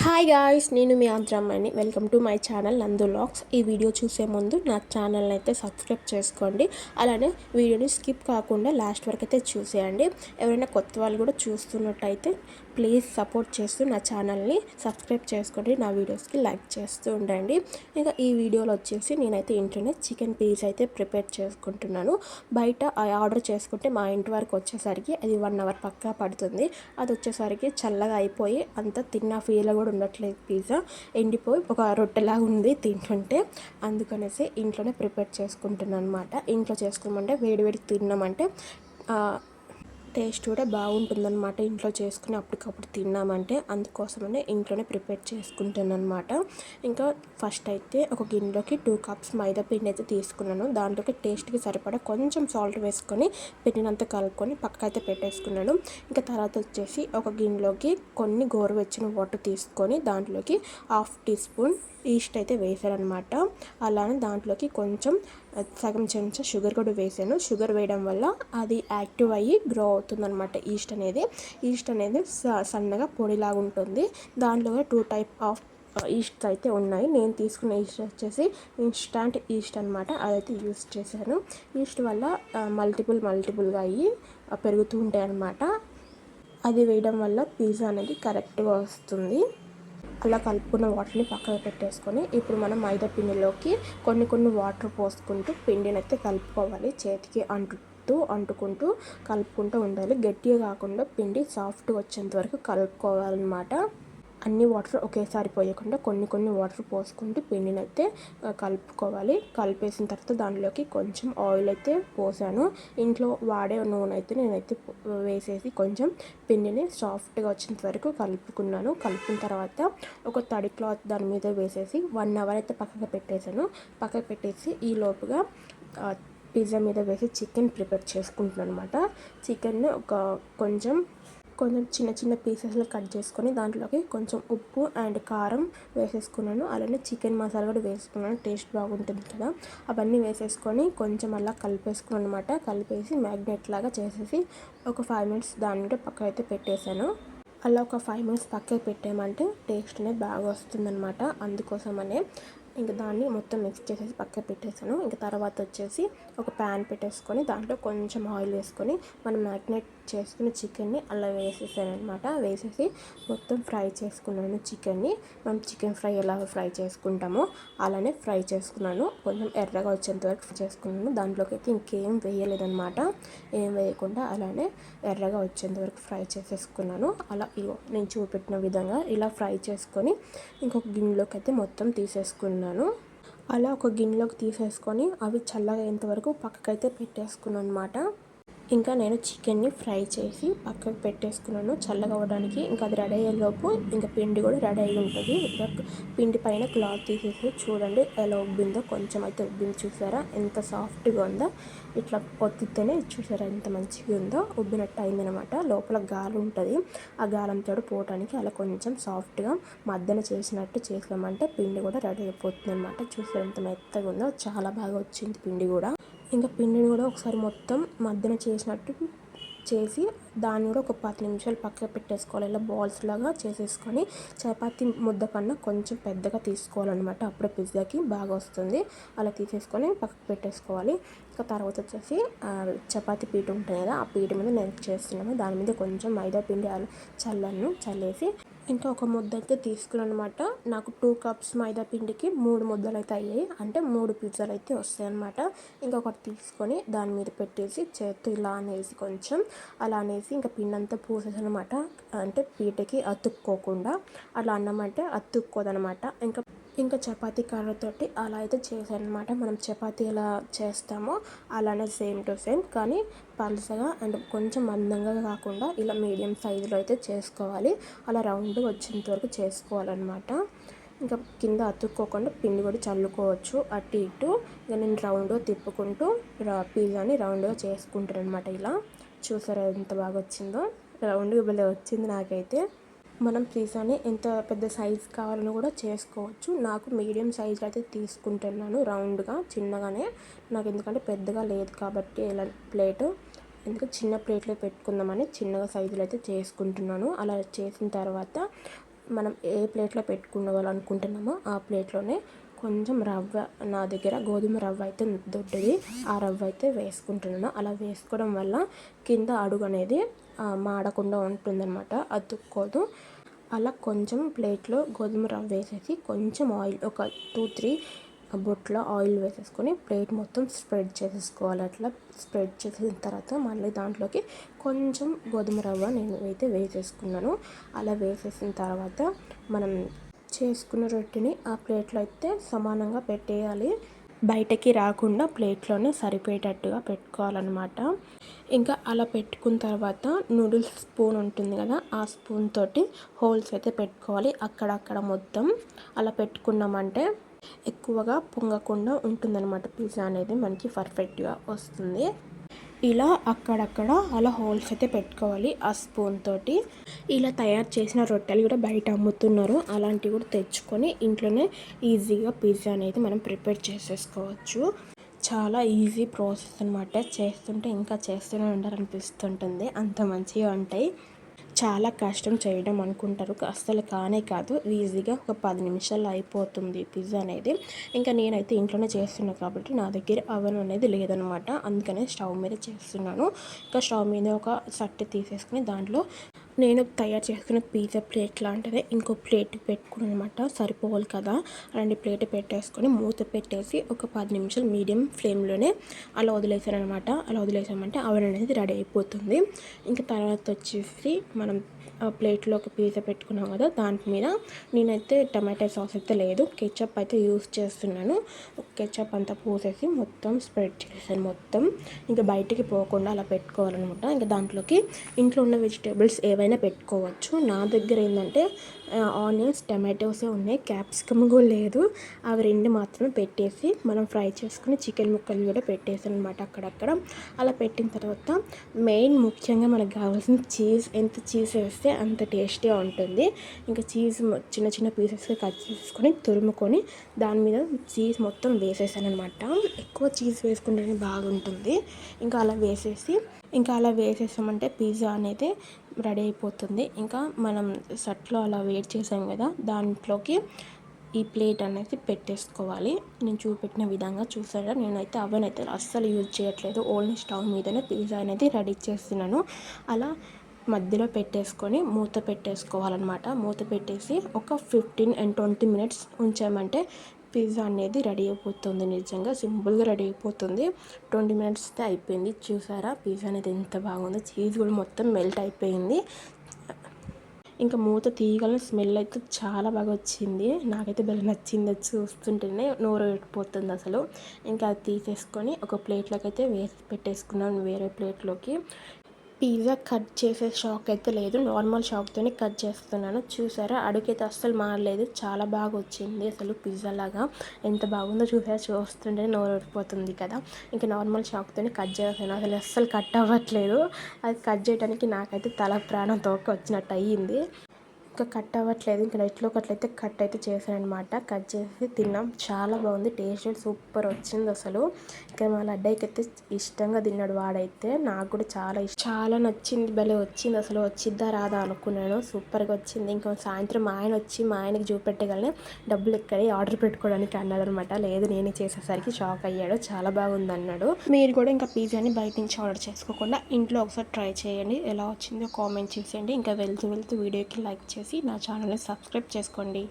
Hi guys నేను మీ ఆంధ్రమ్మని welcome to my channel Nandu lakhs ఈ వీడియో చూసే ముందు నా ఛానల్ని అయితే సబ్స్క్రైబ్ చేసుకోండి. అలానే వీడియోని స్కిప్ కాకుండా లాస్ట్ వరకు అయితే చూసేయండి. ఎవరైనా కొత్త వాళ్ళు కూడా చూస్తున్నట్టయితే ప్లీజ్ సపోర్ట్ చేస్తూ నా ఛానల్ని సబ్స్క్రైబ్ చేసుకోండి. నా వీడియోస్కి లైక్ చేస్తూ ఉండండి. ఇంకా ఈ వీడియోలో వచ్చేసి నేనైతే ఇంట్లోనే చికెన్ పీస్ అయితే ప్రిపేర్ చేసుకుంటున్నాను. బయట ఆర్డర్ చేసుకుంటే మా ఇంటి వరకు వచ్చేసరికి అది వన్ అవర్ పక్కా పడుతుంది. అది వచ్చేసరికి చల్లగా అయిపోయి అంత తిన్న ఫీల్ కూడా ఉండట్లేదు పిజ్జా ఎండిపోయి ఒక రొట్టెలాగా ఉంది తింటుంటే. అందుకనేసి ఇంట్లోనే ప్రిపేర్ చేసుకుంటున్నాను అనమాట ఇంట్లో చేసుకోమంటే వేడి వేడి తిన్నామంటే టేస్ట్ కూడా బాగుంటుందన్నమాట ఇంట్లో చేసుకుని అప్పటికప్పుడు తిన్నామంటే. అందుకోసమనే ఇంట్లోనే ప్రిపేర్ చేసుకుంటాను అనమాట ఇంకా ఫస్ట్ అయితే ఒక గిన్నెలోకి టూ కప్స్ మైదా పిండి అయితే తీసుకున్నాను. దాంట్లోకి టేస్ట్కి సరిపడా కొంచెం సాల్ట్ వేసుకొని పిండినంత కలుపుకొని పక్కకైతే పెట్టేసుకున్నాను. ఇంకా తర్వాత వచ్చేసి ఒక గిన్నెలోకి కొన్ని గోరువెచ్చిన వాటర్ తీసుకొని దాంట్లోకి హాఫ్ టీ స్పూన్ ఈస్ట్ అయితే వేసారనమాట అలానే దాంట్లోకి కొంచెం సగం చెంచా షుగర్ కూడా వేసాను. షుగర్ వేయడం వల్ల అది యాక్టివ్ అయ్యి గ్రో అవుతుందన్నమాట ఈస్ట్ అనేది. ఈస్ట్ అనేది సన్నగా పొడిలాగా ఉంటుంది. దాంట్లో టూ టైప్ ఆఫ్ ఈస్ట్ అయితే ఉన్నాయి. నేను తీసుకున్న ఈస్ట్ వచ్చేసి ఇన్స్టాంట్ ఈస్ట్ అనమాట అదైతే యూస్ చేశాను. ఈస్ట్ వల్ల మల్టిపుల్ మల్టిపుల్గా అయ్యి పెరుగుతూ ఉంటాయి అన్నమాట అది వేయడం వల్ల పిజ్జా అనేది కరెక్ట్గా వస్తుంది. అలా కలుపుకున్న వాటర్ని పక్కన పెట్టేసుకొని ఇప్పుడు మనం మైదా పిండిలోకి కొన్ని కొన్ని వాటర్ పోసుకుంటూ పిండిని అయితే కలుపుకోవాలి. చేతికి అంటుతూ అంటుకుంటూ కలుపుకుంటూ ఉండాలి. గట్టిగా కాకుండా పిండి సాఫ్ట్గా వచ్చేంత వరకు కలుపుకోవాలన్నమాట. అన్ని వాటర్ ఒకేసారి పోయకుండా కొన్ని కొన్ని వాటర్ పోసుకుంటూ పిండిని అయితే కలుపుకోవాలి. కలిపేసిన తర్వాత దానిలోకి కొంచెం ఆయిల్ అయితే పోసాను. ఇంట్లో వాడే నూనె అయితే నేనైతే వేసేసి కొంచెం పిండిని సాఫ్ట్గా వచ్చేంత వరకు కలుపుకున్నాను. కలిపిన తర్వాత ఒక తడి క్లాత్ దాని మీద వేసేసి వన్ అవర్ అయితే పక్కకు పెట్టేశాను. పక్కకు పెట్టేసి ఈ లోపుగా పిజ్జా మీద వేసి చికెన్ ప్రిపేర్ చేసుకుంటున్నాను అనమాట చికెన్ ఒక కొంచెం కొంచెం చిన్న చిన్న పీసెస్లో కట్ చేసుకొని దాంట్లోకి కొంచెం ఉప్పు అండ్ కారం వేసేసుకున్నాను. అలానే చికెన్ మసాలా కూడా వేసుకున్నాను. టేస్ట్ బాగుంటుంది కదా. అవన్నీ వేసేసుకొని కొంచెం అలా కలిపేసుకున్నాను అనమాట కలిపేసి మ్యాగ్నెట్ లాగా చేసేసి ఒక ఫైవ్ మినిట్స్ దాని పక్క అయితే పెట్టేశాను. అలా ఒక ఫైవ్ మినిట్స్ పక్కకి పెట్టామంటే టేస్ట్ అనేది బాగా వస్తుందన్నమాట. అందుకోసమనే ఇంకా దాన్ని మొత్తం మిక్స్ చేసేసి పక్క పెట్టేసాను. ఇంకా తర్వాత వచ్చేసి ఒక ప్యాన్ పెట్టేసుకొని దాంట్లో కొంచెం ఆయిల్ వేసుకొని మనం మ్యాగ్నేట్ చేసుకున్న చికెన్ని అలా వేసేసాను అనమాట వేసేసి మొత్తం ఫ్రై చేసుకున్నాను చికెన్ని మనం చికెన్ ఫ్రై ఎలా ఫ్రై చేసుకుంటామో అలానే ఫ్రై చేసుకున్నాను. కొంచెం ఎర్రగా వచ్చేంత వరకు ఫ్రై చేసుకున్నాను. దాంట్లోకి అయితే ఇంకేం వేయలేదనమాట ఏం వేయకుండా అలానే ఎర్రగా వచ్చేంత వరకు ఫ్రై చేసేసుకున్నాను. అలా ఇగో నేను చూపెట్టిన విధంగా ఇలా ఫ్రై చేసుకొని ఇంకొక గిన్నెలోకి అయితే మొత్తం తీసేసుకున్నాను. తీసుకున్నాను. అలా ఒక గిన్నెలోకి తీసేసుకొని అవి చల్లగా అయ్యేంతవరకు పక్కకైతే పెట్టేసుకున్నాను అనమాట ఇంకా నేను చికెన్ని ఫ్రై చేసి పక్కకు పెట్టేసుకున్నాను. చల్లగా అవ్వడానికి ఇంకా అది రెడీ అయ్యేలోపు ఇంకా పిండి కూడా రెడీ అయ్యి ఉంటుంది. పిండి పైన క్లాత్ తీసేసి చూడండి ఎలా ఉబ్బిందో. కొంచెం అయితే ఉబ్బింది చూసారా? ఎంత సాఫ్ట్గా ఉందో. ఇట్లా పొత్తితేనే చూసారా ఎంత మంచిగా ఉందో. ఉబ్బినట్టు అయిందనమాట. లోపల గాలి ఉంటుంది. ఆ గాలంతో పోవటానికి అలా కొంచెం సాఫ్ట్గా మధ్యన చేసినట్టు చేసామంటే పిండి కూడా రెడీ అయిపోతుంది అనమాట చూసారా ఎంత మెత్తగా ఉందో. చాలా బాగా వచ్చింది పిండి కూడా. ఇంకా పిండిని కూడా ఒకసారి మొత్తం మధ్యన చేసినట్టు చేసి దాన్ని కూడా ఒక పది నిమిషాలు పక్కకు పెట్టేసుకోవాలి. ఇలా బాల్స్ లాగా చేసేసుకొని చపాతీ ముద్ద కన్నా కొంచెం పెద్దగా తీసుకోవాలన్నమాట. అప్పుడే పిజ్జాకి బాగా వస్తుంది. అలా తీసేసుకొని పక్కకు పెట్టేసుకోవాలి. ఇంకా తర్వాత వచ్చేసి చపాతీ పీట ఉంటుంది కదా ఆ పీట మీద నేను చేస్తున్నాము దాని మీద కొంచెం మైదా పిండి చల్లను చల్లేసి ఇంకా ఒక ముద్ద అయితే తీసుకున్నాను అనమాట నాకు టూ కప్స్ మైదా పిండికి మూడు ముద్దలు అయితే అయ్యాయి. అంటే మూడు పిజ్జాలు అయితే వస్తాయి అనమాట ఇంకొకటి తీసుకొని దాని మీద పెట్టేసి చేత్తు ఇలా అనేసి కొంచెం అలా అనేసి ఇంకా పిండి అంతా పూసేసనమాట అంటే పీటకి అతుక్కోకుండా. అలా అన్నమంటే అతుక్కోదనమాట ఇంకా ఇంకా చపాతీ కర్రతోటి అలా అయితే చేశాను అనమాట మనం చపాతీ ఎలా చేస్తామో అలానే సేమ్ టు సేమ్ కానీ పలుసగా అండ్ కొంచెం మందంగా కాకుండా ఇలా మీడియం సైజులో అయితే చేసుకోవాలి. అలా రౌండ్ వచ్చేంత వరకు చేసుకోవాలన్నమాట ఇంకా కింద అతుక్కోకుండా పిండి కూడా చల్లుకోవచ్చు. అటు ఇటు ఇంకా నేను రౌండ్గా తిప్పుకుంటూ పిజ్జాని రౌండ్గా చేసుకుంటాను అనమాట ఇలా. చూసారా ఎంత బాగా వచ్చిందో? రౌండ్గా భలే వచ్చింది నాకైతే. మనం పిజ్జాని ఎంత పెద్ద సైజ్ కావాలని కూడా చేసుకోవచ్చు. నాకు మీడియం సైజులో అయితే తీసుకుంటున్నాను రౌండ్గా చిన్నగానే. నాకు ఎందుకంటే పెద్దగా లేదు కాబట్టి ఇలా ప్లేట్. ఎందుకు చిన్న ప్లేట్లో పెట్టుకుందామని చిన్నగా సైజులు అయితే చేసుకుంటున్నాను. అలా చేసిన తర్వాత మనం ఏ ప్లేట్లో పెట్టుకోవాలనుకుంటున్నామో ఆ ప్లేట్లోనే కొంచెం రవ్వ నా దగ్గర గోధుమ రవ్వ అయితే దొడ్డది. ఆ రవ్వ అయితే వేసుకుంటున్నాను. అలా వేసుకోవడం వల్ల కింద అడుగు అనేది మాడకుండా ఉంటుందన్నమాట. అతుక్కోదు అలా కొంచెం ప్లేట్లో గోధుమ రవ్వ వేసేసి కొంచెం ఆయిల్ ఒక టూ త్రీ బొట్లో ఆయిల్ వేసేసుకొని ప్లేట్ మొత్తం స్ప్రెడ్ చేసేసుకోవాలి. అట్లా స్ప్రెడ్ చేసిన తర్వాత మళ్ళీ దాంట్లోకి కొంచెం గోధుమ రవ్వ నేను అయితే వేసేసుకున్నాను. అలా వేసేసిన తర్వాత మనం చేసుకున్న రొట్టెని ఆ ప్లేట్లో అయితే సమానంగా పెట్టేయాలి. బయటకి రాకుండా ప్లేట్లోనే సరిపోయేటట్టుగా పెట్టుకోవాలన్నమాట. ఇంకా అలా పెట్టుకున్న తర్వాత నూడిల్స్ స్పూన్ ఉంటుంది కదా ఆ స్పూన్ తోటి హోల్స్ అయితే పెట్టుకోవాలి. అక్కడక్కడ మొత్తం అలా పెట్టుకున్నామంటే ఎక్కువగా పొంగకుండా ఉంటుందన్నమాట. పిజ్జా అనేది మనకి పర్ఫెక్ట్గా వస్తుంది. ఇలా అక్కడక్కడ అలా హోల్స్ అయితే పెట్టుకోవాలి ఆ స్పూన్ తోటి. ఇలా తయారు చేసిన రొట్టెలు కూడా బయట అమ్ముతున్నారు. అలాంటివి కూడా తెచ్చుకొని ఇంట్లోనే ఈజీగా పిజ్జా అనేది మనం ప్రిపేర్ చేసేసుకోవచ్చు. చాలా ఈజీ ప్రాసెస్ అనమాట చేస్తుంటే ఇంకా చేస్తూనే ఉండాలనిపిస్తుంటుంది. అంత మంచిగా ఉంటాయి. చాలా కష్టం చేయడం అనుకుంటారు. అస్సలు కానే కాదు. ఈజీగా ఒక పది నిమిషాల్లో అయిపోతుంది పిజ్జా అనేది. ఇంకా నేనైతే ఇంట్లోనే చేస్తున్నాను కాబట్టి నా దగ్గర అవన్ అనేది లేదనమాట. అందుకనే స్టవ్ మీద చేస్తున్నాను. ఇంకా స్టవ్ మీద ఒక సట్టి తీసేసుకుని దాంట్లో నేను తయారు చేసుకున్న పిజ్జా ప్లేట్ లాంటిది. ఇంకో ప్లేట్ పెట్టుకుని అనమాట సరిపోవాలి కదా. అలాంటి ప్లేట్ పెట్టేసుకొని మూత పెట్టేసి ఒక పది నిమిషాలు మీడియం ఫ్లేమ్లోనే అలా వదిలేసాను అనమాట అలా వదిలేసామంటే అవన్ అనేది రెడీ అయిపోతుంది. ఇంకా తర్వాత వచ్చేసి మనం ప్లేట్లో ఒక పిజ్జా పెట్టుకున్నాం కదా దాని మీద నేనైతే టమాటా సాస్ అయితే లేదు కెచప్ అయితే యూస్ చేస్తున్నాను. కెచప్ అంతా పోసేసి మొత్తం స్ప్రెడ్ చేసాను మొత్తం. ఇంకా బయటికి పోకుండా అలా పెట్టుకోవాలన్నమాట. ఇంకా దాంట్లోకి ఇంట్లో ఉన్న వెజిటేబుల్స్ ఏవైనా పెట్టుకోవచ్చు. నా దగ్గర ఏంటంటే ఆనియన్స్ టమాటోసే ఉన్నాయి. క్యాప్సికమ్ కూడా లేదు. అవి రెండు మాత్రమే పెట్టేసి మనం ఫ్రై చేసుకుని చికెన్ ముక్కలు కూడా పెట్టేసాను అనమాట అక్కడక్కడ. అలా పెట్టిన తర్వాత మెయిన్ ముఖ్యంగా మనకు కావాల్సిన చీజ్ ఎంత చీజ్ వేస్తే అంత టేస్టీగా ఉంటుంది. ఇంకా చీజ్ చిన్న చిన్న పీసెస్గా కట్ చేసుకొని తురుముకొని దాని మీద చీజ్ మొత్తం వేసేసాను అనమాట ఎక్కువ చీజ్ వేసుకుంటేనే బాగుంటుంది. ఇంకా అలా వేసేసి ఇంకా అలా వేసేసామంటే పిజ్జా అనేది రెడీ అయిపోతుంది. ఇంకా మనం సట్లో అలా వేట్ చేసాం కదా దాంట్లోకి ఈ ప్లేట్ అనేది పెట్టేసుకోవాలి. నేను చూపెట్టిన విధంగా చూసారా? నేనైతే అవన్ అయితే అస్సలు యూజ్ చేయట్లేదు. ఓన్లీ స్టవ్ మీదనే పిజ్జా అనేది రెడీ చేస్తున్నాను. అలా మధ్యలో పెట్టేసుకొని మూత పెట్టేసుకోవాలన్నమాట. మూత పెట్టేసి ఒక ఫిఫ్టీన్ అండ్ ట్వంటీ మినిట్స్ ఉంచామంటే పిజ్జా అనేది రెడీ అయిపోతుంది నిజంగా. సింపుల్గా రెడీ అయిపోతుంది. ట్వంటీ మినిట్స్ అయితే అయిపోయింది. చూసారా? పిజ్జా అనేది ఎంత బాగుందో. చీజ్ కూడా మొత్తం మెల్ట్ అయిపోయింది. ఇంకా మూత తీయగల స్మెల్ అయితే చాలా బాగా వచ్చింది. నాకైతే భలే నచ్చింది చూస్తుంటేనే నోరు పెట్టిపోతుంది అసలు. ఇంకా అది తీసేసుకొని ఒక ప్లేట్లోకి అయితే వేసి పెట్టేసుకున్నాను వేరే ప్లేట్లోకి. పిజ్జా కట్ చేసే షాక్ అయితే లేదు. నార్మల్ షాక్తోనే కట్ చేస్తున్నాను. చూసారా? అడుగైతే అస్సలు మారలేదు. చాలా బాగా వచ్చింది అసలు పిజ్జా లాగా. ఎంత బాగుందో చూసారా? చూస్తుంటే నోరడిపోతుంది కదా. ఇంకా నార్మల్ షాక్తోనే కట్ చేస్తాను అసలు అస్సలు కట్ అవ్వట్లేదు. అది కట్ చేయడానికి నాకైతే తల ప్రాణం తోక వచ్చినట్టు అయ్యింది. ఇంకా కట్ అవ్వట్లేదు. ఇంకా నెట్లో అట్లయితే కట్ అయితే చేశానమాట కట్ చేసి తిన్నాం. చాలా బాగుంది. టేస్ట్ సూపర్ వచ్చింది అసలు. ఇంకా మా లడ్డాయికి అయితే ఇష్టంగా తిన్నాడు వాడైతే. నాకు కూడా చాలా ఇష్టం. చాలా నచ్చింది. భలే వచ్చింది అసలు. వచ్చిద్దా రాదా అనుకున్నాను. సూపర్గా వచ్చింది. ఇంకా సాయంత్రం మా ఆయన వచ్చి మా ఆయనకి చూపెట్టగలనే డబ్బులు ఎక్కడే ఆర్డర్ పెట్టుకోవడానికి అన్నాడు అనమాట లేదు నేనే చేసేసరికి షాక్ అయ్యాడు. చాలా బాగుంది అన్నాడు. మీరు కూడా ఇంకా పిజ్జాని బయట నుంచి ఆర్డర్ చేసుకోకుండా ఇంట్లో ఒకసారి ట్రై చేయండి. ఎలా వచ్చిందో కామెంట్ చేసేయండి. ఇంకా వెళ్తూ వెళ్తూ వీడియోకి లైక్ చేసి చేసి నా ఛానల్ని సబ్స్క్రైబ్ చేసుకోండి.